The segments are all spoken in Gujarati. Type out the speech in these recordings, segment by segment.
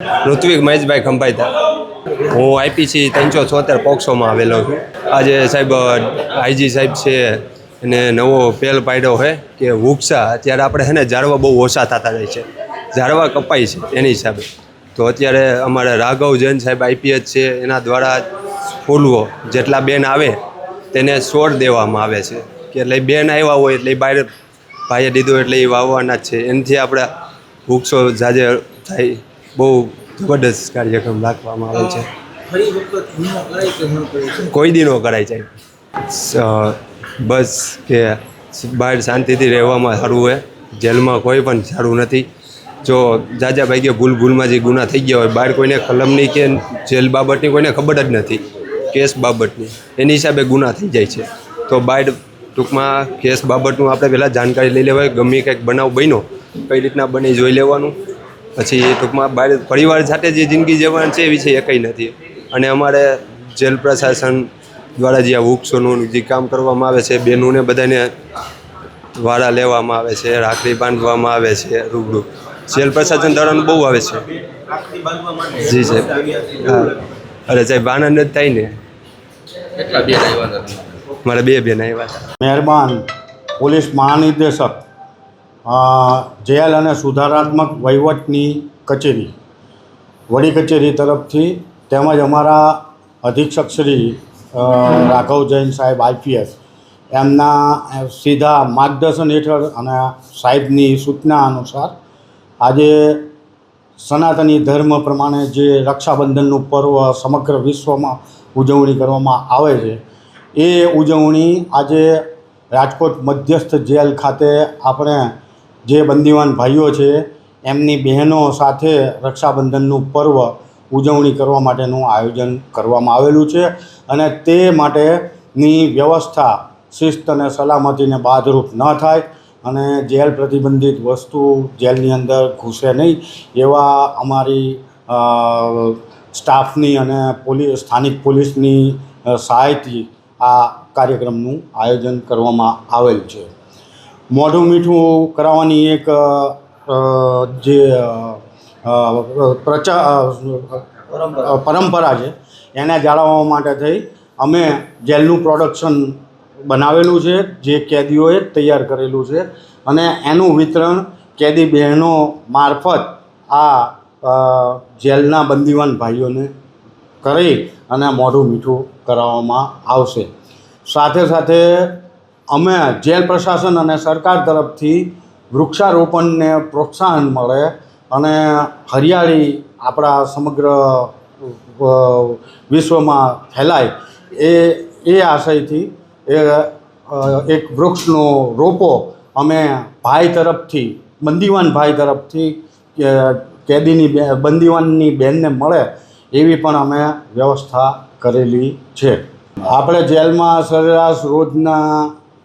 ઋત્વિક મહેશભાઈ ખંભાઈતા. હું આઈપીસી ત્રણસો છોતેર પોક્સોમાં આવેલો છું. આજે સાહેબ આઈજી સાહેબ છે એને નવો પહેલ પાડ્યો છે કે વૃક્ષા અત્યારે આપણે છે ને ઝાડવા બહુ ઓછા થતા જાય છે. ઝાડવા કપાય છે એની હિસાબે. તો અત્યારે અમારે રાઘવ જૈન સાહેબ આઈપીએચ છે, એના દ્વારા ફૂલવો જેટલા બેન આવે તેને છોડ દેવામાં આવે છે. કે એટલે બેન આવ્યા હોય એટલે બહાર ભાઈએ દીધું એટલે એ વાવવાના જ છે. એનાથી આપણે વૃક્ષો જાજે થાય બહુ જબરદસ્ત કાર્યક્રમ રાખવામાં આવે છે. ફરી વખત હુમલો કરાય કે ન કરાય કોઈ દી ન કરાય જાય બસ કે બહાર શાંતિથી રહેવામાં સારું હોય. જેલમાં કોઈ પણ સારું નથી. જો જાજા ભાઈ ભૂલ ભૂલમાં જે ગુના થઈ ગયા હોય બહાર કોઈને કલમની કે જેલ બાબતની કોઈને ખબર જ નથી. કેસ બાબતની. એની હિસાબે ગુના થઈ જાય છે. તો બહાર ટૂંકમાં કેસ બાબતનું આપણે પહેલાં જાણકારી લઈ લેવાય. ગમે કંઈક બનાવ બન્યો કઈ રીતના બને જોઈ લેવાનું. પછી ટૂંકમાં બહાર પરિવાર સાથે જે જિંદગી જવાનું છે એ વિશે એ કંઈ નથી. અને અમારે જેલ પ્રશાસન દ્વારા જે આ વૃક્ષોનું જે કામ કરવામાં આવે છે બહેનોને બધાને વાળા લેવામાં આવે છે રાખડી બાંધવામાં આવે છે રૂબરૂ. જેલ પ્રશાસન દ્વારાનું બહુ આવે છે. રાખડી જી સાહેબ. હા. અરે સાહેબ આનંદ જ થાય ને? મારા બે બેન આવ્યા મહેરબાન પોલીસ મહાનિર્દેશક જેલ અને સુધારાત્મક વહીવટની કચેરી, વડી કચેરી તરફથી તેમજ અમારા અધિક્ષક શ્રી રાઘવ જૈન સાહેબ આઈપીએસ, એમના સીધા માર્ગદર્શન હેઠળ અને સાહેબની સૂચના અનુસાર આજે સનાતની ધર્મ પ્રમાણે જે રક્ષાબંધનનું પર્વ સમગ્ર વિશ્વમાં ઉજવણી કરવામાં આવે છે, એ ઉજવણી આજે રાજકોટ મધ્યસ્થ જેલ ખાતે આપણે જે બંદીવાન ભાઈઓ છે, એમની બહેનો સાથે રક્ષાબંધનનું પર્વ ઉજવણી કરવા માટેનું આયોજન કરવામાં આવેલું છે અને તે માટેની વ્યવસ્થા શિસ્ત અને સલામતીને બાધરૂપ ન થાય અને જેલ પ્રતિબંધિત વસ્તુ જેલની અંદર ઘૂસે નહીં એવા અમારી સ્ટાફની અને પોલીસ સ્થાનિક પોલીસની સહાયથી આ કાર્યક્રમનું આયોજન કરવામાં આવેલ છે. મોઢું મીઠું કરાવવાની એક જે પ્રચા પરંપરા છે, એને જાળવવા માટે થઈ. અમે જેલનું પ્રોડક્શન બનાવેલું છે, જે કેદીઓએ તૈયાર કરેલું છે અને એનું વિતરણ કેદી બહેનો મારફત આ જેલના બંદીવાન ભાઈઓને કરી અને મોઢું મીઠું કરાવવામાં આવશે. સાથે સાથે અમે જેલ પ્રશાસન અને સરકાર તરફથી વૃક્ષારોપણને પ્રોત્સાહન મળે અને હરિયાળી આપણા સમગ્ર વિશ્વમાં ફેલાય. એ એ આશયથી, એ એક વૃક્ષનો રોપો અમે ભાઈ તરફથી, બંદીવાન ભાઈ તરફથી કેદીની બંદીવાનની બેનને મળે એવી પણ અમે વ્યવસ્થા કરેલી છે. આપણે જેલમાં સરેરાશ રોજના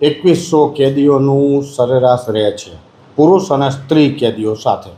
એકવીસો કેદીઓનું સરેરાશ રહે છે. પુરુષ અને સ્ત્રી કેદીઓ સાથે.